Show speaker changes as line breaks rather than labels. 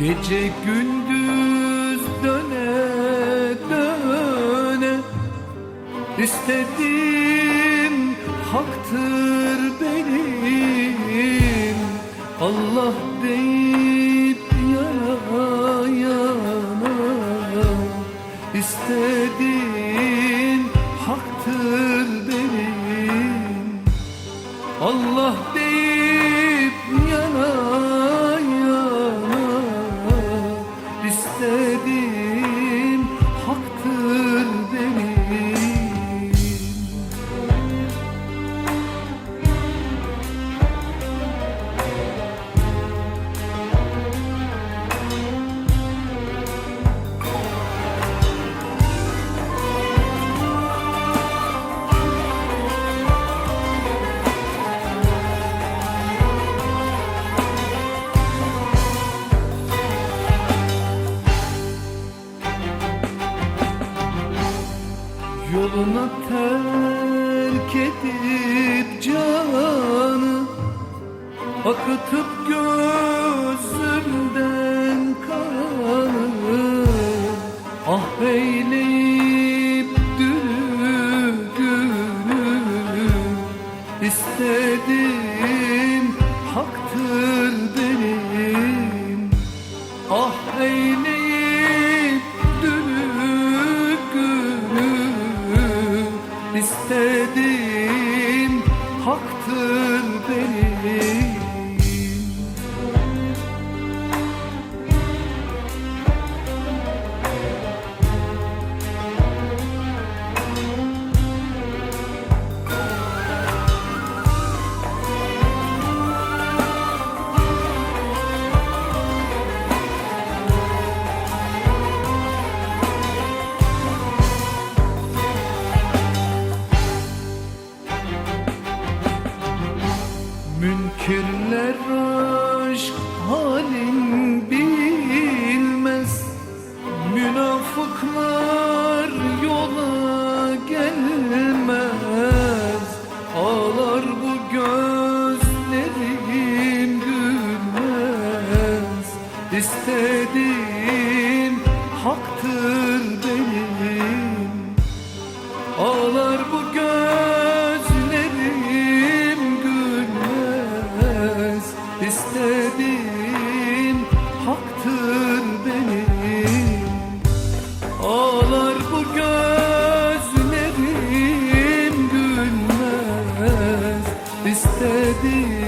Gece gündüz döne döne İstediğim haktır benim. Allah deyip yana yana. İstediğin Yoluna terk edip canı Akıtıp gözümden kanı Ah eyleyip dünü günü İstedim haktır haktır benim Münkirler aşk halin bilmez. Münafıklar yola gelmez. Ağlar bu gözlerim gülmez. İstediğim haktır benim. Ağlar gülmez